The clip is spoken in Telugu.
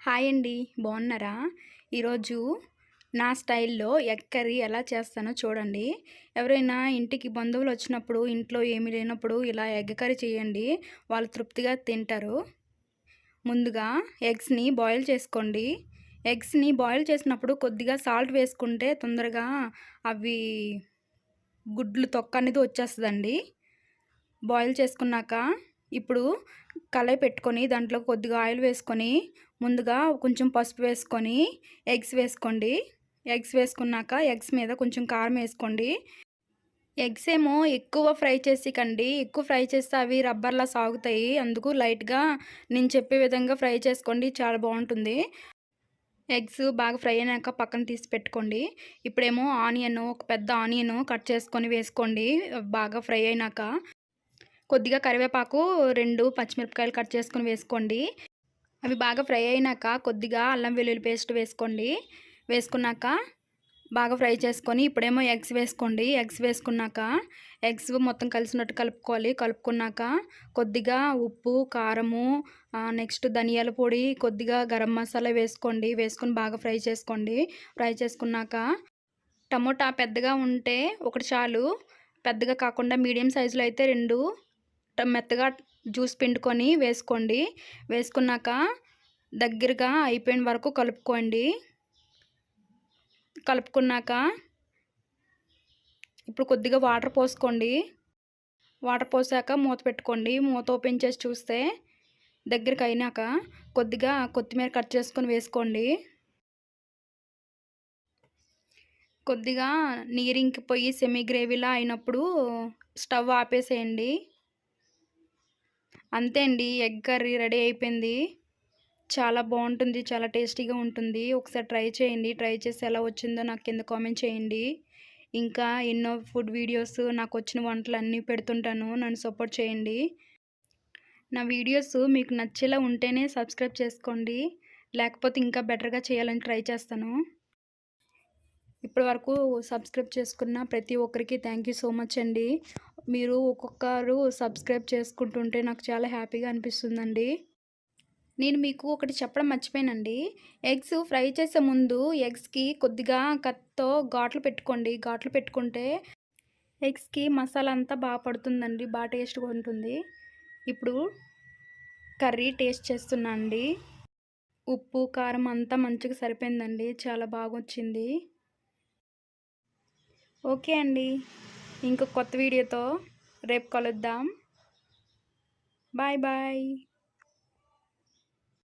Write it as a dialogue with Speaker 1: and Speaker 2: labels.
Speaker 1: హాయ్ అండి బాగున్నారా? ఈరోజు నా స్టైల్లో ఎగ్ కర్రీ ఎలా చేస్తానో చూడండి. ఎవరైనా ఇంటికి బంధువులు వచ్చినప్పుడు ఇంట్లో ఏమీ లేనప్పుడు ఇలా ఎగ్ కర్రీ చేయండి వాళ్ళు తృప్తిగా తింటారు. ముందుగా ఎగ్స్ని బాయిల్ చేసుకోండి. ఎగ్స్ని బాయిల్ చేసినప్పుడు కొద్దిగా సాల్ట్ వేసుకుంటే తొందరగా అవి గుడ్లు తొక్క అనేది వచ్చేస్తుందండి. బాయిల్ చేసుకున్నాక ఇప్పుడు కళాయి పెట్టుకొని దాంట్లో కొద్దిగా ఆయిల్ వేసుకొని ముందుగా కొంచెం పసుపు వేసుకొని ఎగ్స్ వేసుకోండి. ఎగ్స్ వేసుకున్నాక ఎగ్స్ మీద కొంచెం కారం వేసుకోండి. ఎగ్స్ ఏమో ఎక్కువ ఫ్రై చేసి కండి ఎక్కువ ఫ్రై చేస్తే అవి రబ్బర్లా సాగుతాయి. అందుకు లైట్గా నేను చెప్పే విధంగా ఫ్రై చేసుకోండి. చాలా బాగుంటుంది. ఎగ్స్ బాగా ఫ్రై అయినాక పక్కన తీసి పెట్టుకోండి. ఇప్పుడేమో ఆనియన్ ఒక పెద్ద ఆనియన్ కట్ చేసుకొని వేసుకోండి. బాగా ఫ్రై అయినాక. కొద్దిగా కరివేపాకు రెండు పచ్చిమిరపకాయలు కట్ చేసుకొని వేసుకోండి. అవి బాగా ఫ్రై అయినాక కొద్దిగా అల్లం వెల్లుల్లి పేస్ట్ వేసుకోండి. వేసుకున్నాక బాగా ఫ్రై చేసుకొని ఇప్పుడేమో ఎగ్స్ వేసుకోండి. ఎగ్స్ వేసుకున్నాక ఎగ్స్ మొత్తం కలిసినట్టు కలుపుకోవాలి. కలుపుకున్నాక కొద్దిగా ఉప్పు కారము నెక్స్ట్ ధనియాల పొడి కొద్దిగా గరం మసాలా వేసుకోండి. వేసుకొని బాగా ఫ్రై చేసుకోండి. ఫ్రై చేసుకున్నాక టమోటా పెద్దగా ఉంటే ఒకటి చాలు. పెద్దగా కాకుండా మీడియం సైజులో అయితే రెండు మెత్తగా జ్యూస్ పిండుకొని వేసుకోండి. వేసుకున్నాక దగ్గరగా అయిపోయిన వరకు కలుపుకోండి. కలుపుకున్నాక ఇప్పుడు కొద్దిగా వాటర్ పోసుకోండి. వాటర్ పోసాక మూత పెట్టుకోండి. మూత ఓపెన్ చేసి చూస్తే దగ్గరికి అయినాక కొద్దిగా కొత్తిమీర కట్ చేసుకొని వేసుకోండి. కొద్దిగా నీరింకిపోయి సెమీ గ్రేవీలా అయినప్పుడు స్టవ్ ఆపేసేయండి. అంతే అండి ఎగ్ కర్రీ రెడీ అయిపోయింది. చాలా బాగుంటుంది చాలా టేస్టీగా ఉంటుంది. ఒకసారి ట్రై చేయండి ట్రై చేసి ఎలా వచ్చిందో నాకు కింద కామెంట్ చేయండి. ఇంకా ఎన్నో ఫుడ్ వీడియోస్ నాకు వచ్చిన వంటలు అన్నీ పెడుతుంటాను నన్ను సపోర్ట్ చేయండి. నా వీడియోస్ మీకు నచ్చేలా ఉంటేనే సబ్స్క్రైబ్ చేసుకోండి. లేకపోతే ఇంకా బెటర్గా చేయాలని ట్రై చేస్తాను. ఇప్పటి వరకు సబ్స్క్రైబ్ చేసుకున్న ప్రతి ఒక్కరికి థ్యాంక్ యూ సో మచ్ అండి. మీరు ఒక్కొక్కరు సబ్స్క్రైబ్ చేసుకుంటుంటే నాకు చాలా హ్యాపీగా అనిపిస్తుందండి. నేను మీకు ఒకటి చెప్పడం మర్చిపోయానండి. ఎగ్స్ ఫ్రై చేసే ముందు ఎగ్స్కి కొద్దిగా కత్తో ఘాట్లు పెట్టుకోండి. ఘాట్లు పెట్టుకుంటే ఎగ్స్కి మసాలా అంతా బాగా పడుతుందండి. బాగా టేస్ట్గా ఉంటుంది. ఇప్పుడు కర్రీ టేస్ట్ చేస్తున్నా అండి. ఉప్పు కారం అంతా మంచిగా సరిపోయిందండి. చాలా బాగా వచ్చింది ఓకే అండి. ఇంకొక కొత్త వీడియోతో రేపు కలుద్దాం. Bye bye.